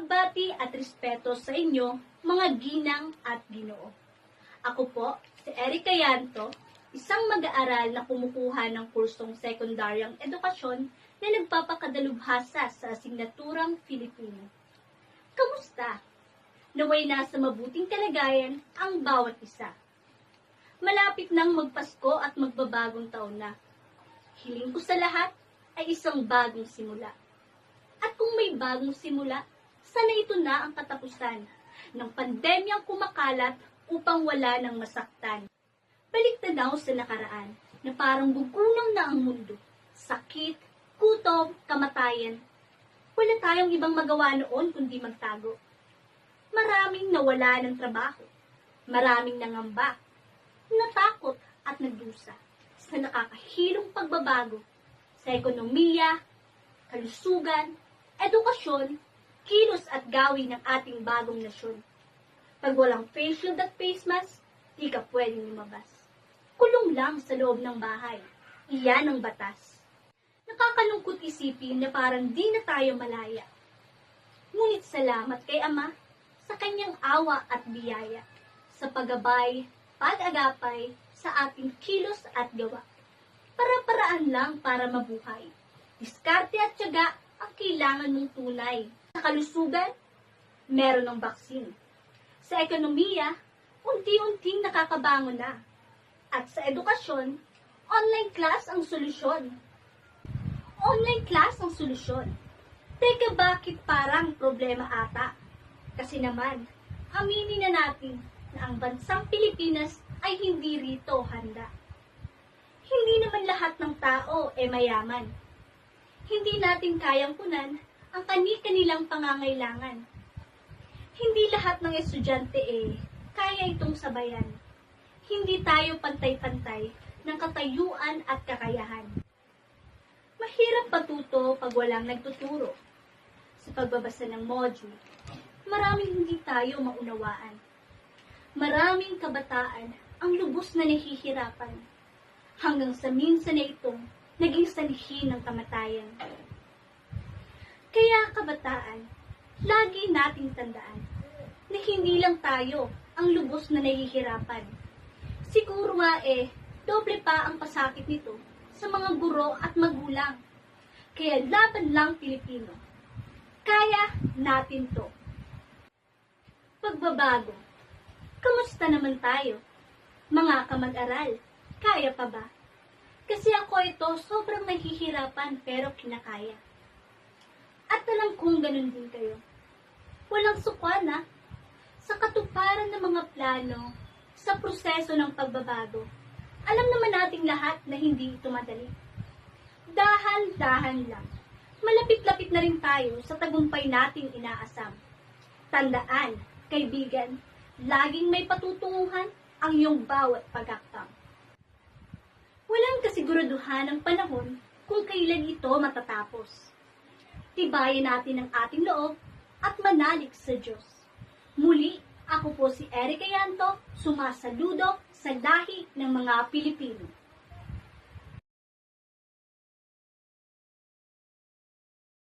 pagbati at respeto sa inyo, mga ginang at ginoo. Ako po, si Erika Yanto, isang mag-aaral na kumukuha ng kursong sekundaryang edukasyon na nagpapakadalubhasa sa asignaturang Filipino. Kamusta? Naway nasa mabuting kalagayan ang bawat isa. Malapit nang magpasko at magbabagong taon na. Hiling ko sa lahat ay isang bagong simula. At kung may bagong simula, sana ito na ang katapusan ng pandemyang kumakalat upang wala nang masaktan. Balik tanaw sa nakaraan na parang gugunang na ang mundo. Sakit, kutob, kamatayan. Wala tayong ibang magawa noon kundi magtago. Maraming nawala ng trabaho. Maraming nangamba. Natakot at nagdusa sa nakakahilong pagbabago sa ekonomiya, kalusugan, edukasyon, kilos at gawin ng ating bagong nasyon. Pag walang face shield at face mask, di ka pwedeng lumabas. Kulong lang sa loob ng bahay. Iyan ang batas. Nakakalungkot isipin na parang di na tayo malaya. Ngunit salamat kay Ama sa kanyang awa at biyaya, sa paggabay, pag-agapay sa ating kilos at gawa. Para-paraan lang para mabuhay. Diskarte at tiyaga ang kailangan mong tunay. Sa kalusugan, meron ng baksin. Sa ekonomiya, unti-unting nakakabangon na. At sa edukasyon, online class ang solusyon. Online class ang solusyon. Teka bakit parang problema ata? Kasi naman, aminin na natin na ang bansang Pilipinas ay hindi rito handa. Hindi naman lahat ng tao e mayaman. Hindi natin kayang punan ang kani-kanilang pangangailangan. Hindi lahat ng estudyante eh kaya itong sabayan. Hindi tayo pantay-pantay ng katayuan at kakayahan. Mahirap patuto pag walang nagtuturo. Sa pagbabasa ng module, maraming hindi tayo maunawaan. Maraming kabataan ang lubos na nahihirapan hanggang sa minsan na itong naging sanhi ng kamatayan. Kaya kabataan, lagi nating tandaan na hindi lang tayo ang lubos na nahihirapan. Siguro nga eh, doble pa ang pasakit nito sa mga guro at magulang. Kaya laban lang Pilipino. Kaya natin to. Pagbabago. Kamusta naman tayo? Mga kamag-aral, kaya pa ba? Kasi ako ito sobrang nahihirapan pero kinakaya. At alam kong ganun din kayo. Walang sukwana sa katuparan ng mga plano sa proseso ng pagbabago. Alam naman nating lahat na hindi ito madali. Dahan-dahan lang. Malapit-lapit na rin tayo sa tagumpay nating inaasam. Tandaan, kaibigan, laging may patutunguhan ang iyong bawat pagaktam. Walang kasiguraduhan ng panahon kung kailan ito matatapos. Tibayan natin ang ating loob at manalig sa Diyos. Muli, ako po si Erika Yanto, sumasaludo sa lahi ng mga Pilipino.